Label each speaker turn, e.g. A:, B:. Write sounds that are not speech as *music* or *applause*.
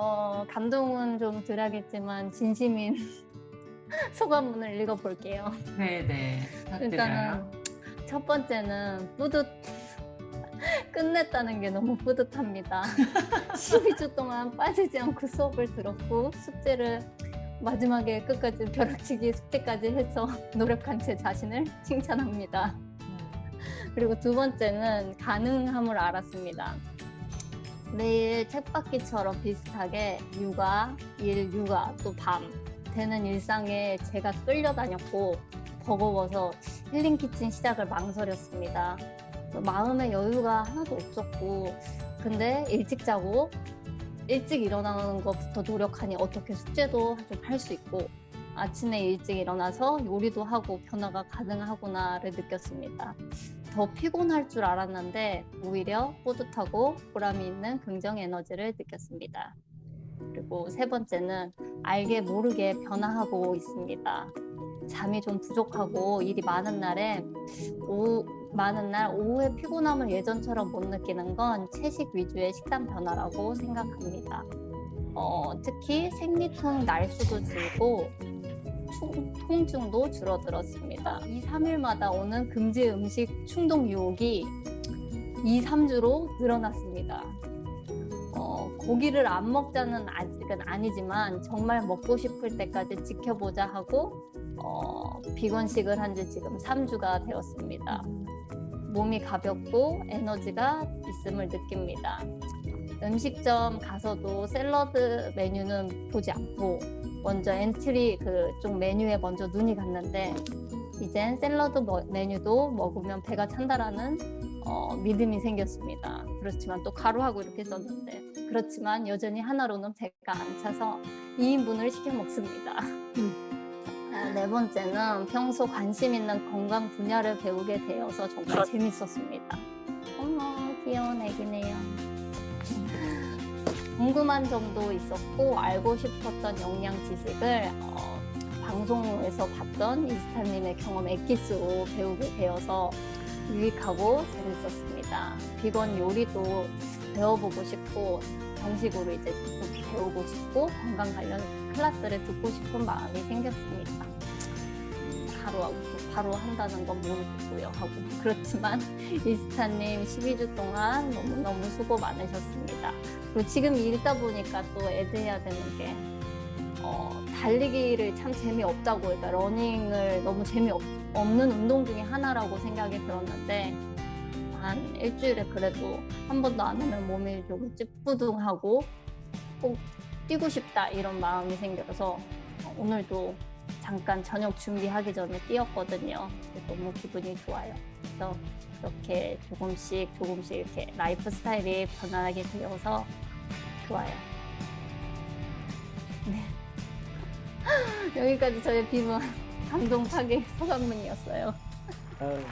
A: 어, 감동은 좀 덜하겠지만 진심인 *laughs* 소감문을 읽어볼게요.
B: 네네. 부탁드려요.
A: 일단은 첫 번째는 뿌듯 끝냈다는 게 너무 뿌듯합니다. *laughs* 12주 동안 빠지지 않고 수업을 들었고 숙제를 마지막에 끝까지 벼락치기 숙제까지 해서 *laughs* 노력한 제 자신을 칭찬합니다. 그리고 두 번째는 가능함을 알았습니다. 매일 책받기처럼 비슷하게 육아, 일, 육아, 또 밤 되는 일상에 제가 끌려다녔고 버거워서 힐링 키친 시작을 망설였습니다. 마음의 여유가 하나도 없었고 근데 일찍 자고 일찍 일어나는 것부터 노력하니 어떻게 숙제도 좀 할 수 있고 아침에 일찍 일어나서 요리도 하고 변화가 가능하구나를 느꼈습니다. 더 피곤할 줄 알았는데 오히려 뿌듯하고 보람이 있는 긍정 에너지를 느꼈습니다. 그리고 세 번째는 알게 모르게 변화하고 있습니다. 잠이 좀 부족하고 일이 많은 날에 오후, 많은 날 오후에 피곤함을 예전처럼 못 느끼는 건 채식 위주의 식단 변화라고 생각합니다. 어, 특히 생리통 날수도 줄고 총- 통증도 줄어들었습니다. 2, 3일마다 오는 금지 음식 충동 유혹이 2, 3주로 늘어났습니다. 어, 고기를 안 먹자는 아직은 아니지만 정말 먹고 싶을 때까지 지켜보자 하고 어, 비건식을 한 지 지금 3주가 되었습니다. 몸이 가볍고 에너지가 있음을 느낍니다. 음식점 가서도 샐러드 메뉴는 보지 않고 먼저 엔트리 그 쪽 메뉴에 먼저 눈이 갔는데 이젠 샐러드 머- 메뉴도 먹으면 배가 찬다라는 어, 믿음이 생겼습니다. 그렇지만 또 가루하고 이렇게 썼는데 그렇지만 여전히 하나로는 배가 안 차서 2인분을 시켜 먹습니다. 어, 네 번째는 평소 관심 있는 건강 분야를 배우게 되어서 정말 재밌었습니다. 어머 귀여운 애기네요. 궁금한 점도 있었고 알고 싶었던 영양 지식을 어, 방송에서 봤던 이스타님의 경험 엑기스로 배우게 되어서 유익하고 재밌었습니다. 비건 요리도 배워보고 싶고 정식으로 이제 좀 배우고 싶고 건강 관련 클래스를 듣고 싶은 마음이 생겼습니다. 바로 하고 바로 한다는 건 모르겠고요 하고 그렇지만 *laughs* 이스타님 12주 동안 너무너무 수고 많으셨습니다. 그리고 지금 읽다 보니까 또 애드해야 되는 게 어, 달리기를 참 재미없다고 그러니까 러닝을 너무 재미없는 운동 중에 하나라고 생각이 들었는데 한 일주일에 그래도 한 번도 안 하면 몸이 조금 찌뿌둥하고 꼭 뛰고 싶다 이런 마음이 생겨서 어, 오늘도 잠깐 저녁 준비하기 전에 뛰었거든요. 너무 기분이 좋아요. 그래서 이렇게 조금씩 조금씩 이렇게 라이프 스타일이 변화하게 되어서 좋아요. 네. *laughs* 여기까지 저의 비문 감동 파괴 소감문이었어요.
C: 아유,